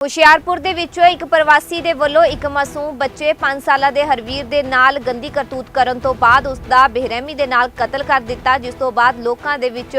ਹੁਸ਼ਿਆਰਪੁਰ ਦੇ ਵਿੱਚੋਂ ਇੱਕ ਪ੍ਰਵਾਸੀ ਦੇ ਵੱਲੋਂ ਇੱਕ ਮਾਸੂਮ ਬੱਚੇ 5 ਸਾਲਾਂ ਦੇ ਹਰਵੀਰ ਦੇ ਨਾਲ ਗੰਦੀ ਕਰਤੂਤ ਕਰਨ ਤੋਂ ਬਾਅਦ ਉਸ ਦਾ ਬੇਰਹਿਮੀ ਦੇ ਨਾਲ ਕਤਲ ਕਰ ਦਿੱਤਾ, ਜਿਸ ਤੋਂ ਬਾਅਦ ਲੋਕਾਂ ਦੇ ਵਿੱਚ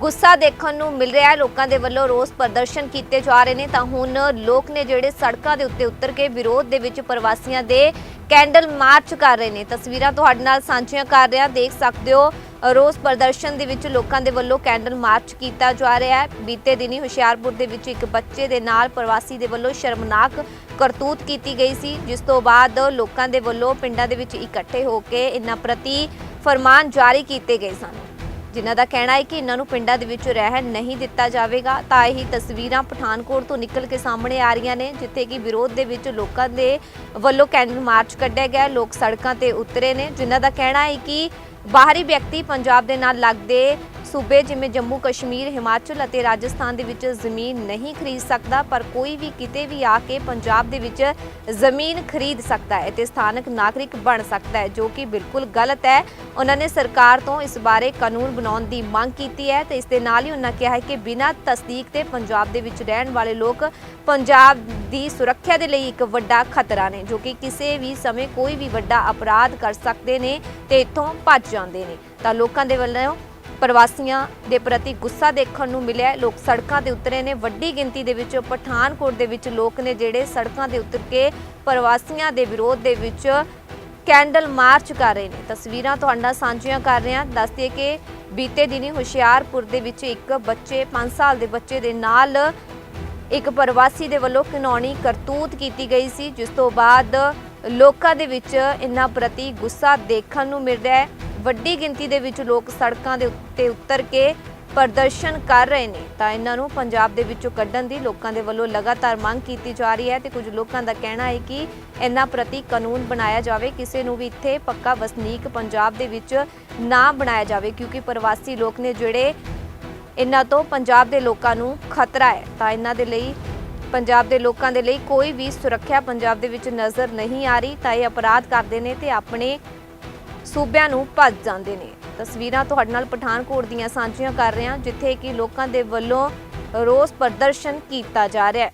ਗੁੱਸਾ ਦੇਖਣ ਨੂੰ ਮਿਲ ਰਿਹਾ ਹੈ। ਲੋਕਾਂ ਦੇ ਵੱਲੋਂ ਰੋਸ ਪ੍ਰਦਰਸ਼ਨ ਕੀਤੇ ਜਾ ਰਹੇ ਨੇ। ਤਾਂ ਹੁਣ ਲੋਕ ਨੇ ਜਿਹੜੇ ਸੜਕਾਂ ਦੇ ਉੱਤੇ ਉਤਰ ਕੇ ਵਿਰੋਧ ਦੇ ਵਿੱਚ ਪ੍ਰਵਾਸੀਆਂ ਦੇ ਕੈਂਡਲ ਮਾਰਚ ਕਰ ਰਹੇ ਨੇ। ਤਸਵੀਰਾਂ ਤੁਹਾਡੇ ਨਾਲ ਸਾਂਝੀਆਂ ਕਰ ਰਿਹਾ। ਦੇਖ ਸਕਦੇ ਹੋ ਰੋਸ ਪ੍ਰਦਰਸ਼ਨ ਦੇ ਵਿੱਚ ਲੋਕਾਂ ਦੇ ਵੱਲੋਂ ਕੈਂਡਲ ਮਾਰਚ ਕੀਤਾ ਜਾ ਰਿਹਾ ਹੈ। ਬੀਤੇ ਦਿਨੀ ਹੁਸ਼ਿਆਰਪੁਰ ਦੇ ਵਿੱਚ ਇੱਕ ਬੱਚੇ ਦੇ ਨਾਲ ਪ੍ਰਵਾਸੀ ਦੇ ਵੱਲੋਂ ਸ਼ਰਮਨਾਕ ਕਰਤੂਤ ਕੀਤੀ ਗਈ ਸੀ, ਜਿਸ ਤੋਂ ਬਾਅਦ ਲੋਕਾਂ ਦੇ ਵੱਲੋਂ ਪਿੰਡਾਂ ਦੇ ਵਿੱਚ ਇਕੱਠੇ ਹੋ ਕੇ ਇਹਨਾਂ ਪ੍ਰਤੀ ਫਰਮਾਨ ਜਾਰੀ ਕੀਤੇ ਗਏ ਸਨ। ਜਿਨ੍ਹਾਂ ਦਾ ਕਹਿਣਾ ਹੈ ਕਿ ਇਹਨਾਂ ਨੂੰ ਪਿੰਡਾਂ ਦੇ ਵਿੱਚ ਰਹਿਣ ਨਹੀਂ ਦਿੱਤਾ ਜਾਵੇਗਾ, ਤਾਂ ਇਹ ਤਸਵੀਰਾਂ ਪਠਾਨਕੋਟ ਤੋਂ ਨਿਕਲ ਕੇ ਸਾਹਮਣੇ ਆ ਰਹੀਆਂ ਨੇ, ਜਿੱਥੇ ਕਿ ਵਿਰੋਧ ਦੇ ਵਿੱਚ ਲੋਕਾਂ ਦੇ ਵੱਲੋਂ ਕੈਂਡਲ ਮਾਰਚ ਕੱਢਿਆ ਗਿਆ, ਲੋਕ ਸੜਕਾਂ ਤੇ ਉਤਰੇ ਨੇ, ਜਿਨ੍ਹਾਂ ਦਾ ਕਹਿਣਾ ਹੈ ਕਿ ਬਾਹਰੀ ਵਿਅਕਤੀ ਪੰਜਾਬ ਦੇ ਨਾਲ ਲੱਗਦੇ ਸੂਬੇ ਜਿਵੇਂ ਜੰਮੂ ਕਸ਼ਮੀਰ, ਹਿਮਾਚਲ ਅਤੇ ਰਾਜਸਥਾਨ ਦੇ ਵਿੱਚ ਜ਼ਮੀਨ ਨਹੀਂ ਖਰੀਦ ਸਕਦਾ, ਪਰ ਕੋਈ ਵੀ ਕਿਤੇ ਵੀ ਆ ਕੇ ਪੰਜਾਬ ਦੇ ਵਿੱਚ ਜ਼ਮੀਨ ਖਰੀਦ ਸਕਦਾ ਹੈ ਤੇ ਸਥਾਨਕ ਨਾਗਰਿਕ ਬਣ ਸਕਦਾ ਹੈ, ਜੋ ਕਿ ਬਿਲਕੁਲ ਗਲਤ ਹੈ। ਉਹਨਾਂ ਨੇ ਸਰਕਾਰ ਤੋਂ ਇਸ ਬਾਰੇ ਕਾਨੂੰਨ ਬਣਾਉਣ ਦੀ ਮੰਗ ਕੀਤੀ ਹੈ ਤੇ ਇਸ ਦੇ ਨਾਲ ਹੀ ਉਹਨਾਂ ਕਿਹਾ ਹੈ ਕਿ ਬਿਨਾਂ ਤਸਦੀਕ ਤੇ ਪੰਜਾਬ ਦੇ ਵਿੱਚ ਰਹਿਣ ਵਾਲੇ ਲੋਕ ਪੰਜਾਬ ਦੀ ਸੁਰੱਖਿਆ ਦੇ ਲਈ ਇੱਕ ਵੱਡਾ ਖਤਰਾ ਨੇ, ਜੋ ਕਿ ਕਿਸੇ ਵੀ ਸਮੇਂ ਕੋਈ ਵੀ ਵੱਡਾ ਅਪਰਾਧ ਕਰ ਸਕਦੇ ਨੇ ਤੇ ਇੱਥੋਂ ਭੱਜ ਜਾਂਦੇ ਨੇ। ਤਾਂ ਲੋਕਾਂ ਦੇ ਵੱਲੋਂ ਪ੍ਰਵਾਸੀਆਂ ਦੇ ਪ੍ਰਤੀ ਗੁੱਸਾ ਦੇਖਣ ਨੂੰ ਮਿਲਿਆ ਲੋਕ ਸੜਕਾਂ ਤੇ ਉਤਰੇ ਨੇ। ਵੱਡੀ ਗਿਣਤੀ ਦੇ ਵਿੱਚ ਪਠਾਨਕੋਟ ਦੇ ਵਿੱਚ ਲੋਕ ਨੇ ਜਿਹੜੇ ਸੜਕਾਂ ਤੇ ਉਤਰ ਕੇ ਪ੍ਰਵਾਸੀਆਂ ਦੇ ਵਿਰੋਧ ਦੇ ਵਿੱਚ ਕੈਂਡਲ ਮਾਰਚ ਕਰ ਰਹੇ ਨੇ। ਤਸਵੀਰਾਂ ਤੁਹਾਡੇ ਨਾਲ ਸਾਂਝੀਆਂ ਕਰ ਰਹੇ ਹਾਂ। ਦੱਸਦੇ ਕਿ ਬੀਤੇ ਦਿਨੀ ਹੁਸ਼ਿਆਰਪੁਰ ਦੇ ਵਿੱਚ ਇੱਕ ਬੱਚੇ 5 ਸਾਲ ਦੇ ਬੱਚੇ ਦੇ ਨਾਲ ਇੱਕ ਪ੍ਰਵਾਸੀ ਦੇ ਵੱਲੋਂ ਘਿਨੌਣੀ ਕਰਤੂਤ ਕੀਤੀ ਗਈ ਸੀ, ਜਿਸ ਤੋਂ ਬਾਅਦ ਲੋਕਾਂ ਦੇ ਵਿੱਚ ਇਹਨਾਂ ਪ੍ਰਤੀ ਗੁੱਸਾ ਦੇਖਣ ਨੂੰ ਮਿਲ ਰਿਹਾ ਹੈ। ਵੱਡੀ ਗਿਣਤੀ ਦੇ ਵਿੱਚ ਲੋਕ ਸੜਕਾਂ ਦੇ ਉੱਤੇ ਉਤਰ ਕੇ ਪ੍ਰਦਰਸ਼ਨ ਕਰ ਰਹੇ ਨੇ। ਤਾਂ ਇਹਨਾਂ ਨੂੰ ਪੰਜਾਬ ਦੇ ਵਿੱਚੋਂ ਕੱਢਣ ਦੀ ਲੋਕਾਂ ਦੇ ਵੱਲੋਂ ਲਗਾਤਾਰ ਮੰਗ ਕੀਤੀ ਜਾ ਰਹੀ ਹੈ ਤੇ ਕੁਝ ਲੋਕਾਂ ਦਾ ਕਹਿਣਾ ਹੈ ਕਿ ਇਹਨਾਂ ਪ੍ਰਤੀ ਕਾਨੂੰਨ ਬਣਾਇਆ ਜਾਵੇ। ਕਿਸੇ ਨੂੰ ਵੀ ਇੱਥੇ ਪੱਕਾ ਵਸਨੀਕ ਪੰਜਾਬ ਦੇ ਵਿੱਚ ਨਾ ਬਣਾਇਆ ਜਾਵੇ, ਕਿਉਂਕਿ ਪ੍ਰਵਾਸੀ ਲੋਕ ਨੇ ਜਿਹੜੇ ਇਹਨਾਂ ਤੋਂ ਪੰਜਾਬ ਦੇ ਲੋਕਾਂ ਨੂੰ ਖਤਰਾ ਹੈ। ਤਾਂ ਇਹਨਾਂ ਦੇ ਲਈ, ਪੰਜਾਬ ਦੇ ਲੋਕਾਂ ਦੇ ਲਈ ਕੋਈ ਵੀ ਸੁਰੱਖਿਆ ਪੰਜਾਬ ਦੇ ਵਿੱਚ ਨਜ਼ਰ ਨਹੀਂ ਆ ਰਹੀ। ਤਾਂ ਇਹ ਅਪਰਾਧ ਕਰਦੇ ਨੇ ਤੇ ਆਪਣੇ ਸੂਬਿਆਂ ਨੂੰ ਭੱਜ ਜਾਂਦੇ ਨੇ। ਤਸਵੀਰਾਂ ਤੁਹਾਡੇ ਨਾਲ ਪਠਾਨਕੋਟ ਦੀਆਂ ਸਾਂਝੀਆਂ ਕਰ ਰਹੇ ਹਾਂ, ਜਿੱਥੇ ਕਿ ਲੋਕਾਂ ਦੇ ਵੱਲੋਂ ਰੋਸ ਪ੍ਰਦਰਸ਼ਨ ਕੀਤਾ ਜਾ ਰਿਹਾ ਹੈ।